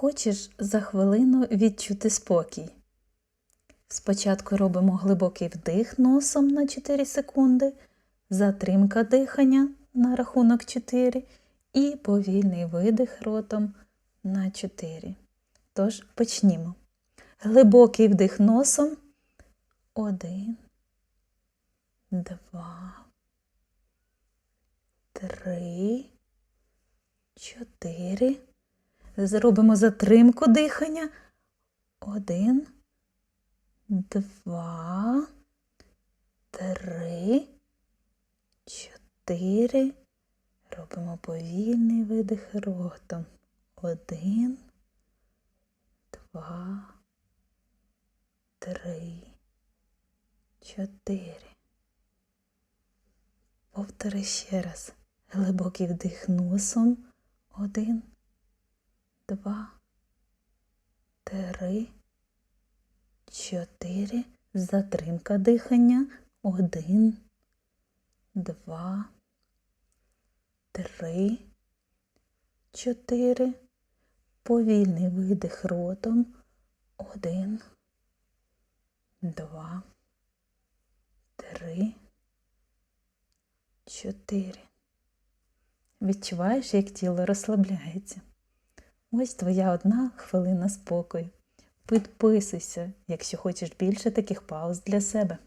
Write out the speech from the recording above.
Хочеш за хвилину відчути спокій? Спочатку робимо глибокий вдих носом на 4 секунди, затримка дихання на рахунок 4 і повільний видих ротом на 4. Тож почнімо. Глибокий вдих носом. Один, два, три, чотири. Зробимо затримку дихання. Один, два, три, чотири. Робимо повільний видих ротом. Один, два, три, чотири. Повтори ще раз. Глибокий вдих носом. Один, два, три, чотири. Затримка дихання. Один, два, три, чотири. Повільний видих ротом. Один, два, три, чотири. Відчуваєш, як тіло розслабляється. Ось твоя одна хвилина спокою. Підписуйся, якщо хочеш більше таких пауз для себе.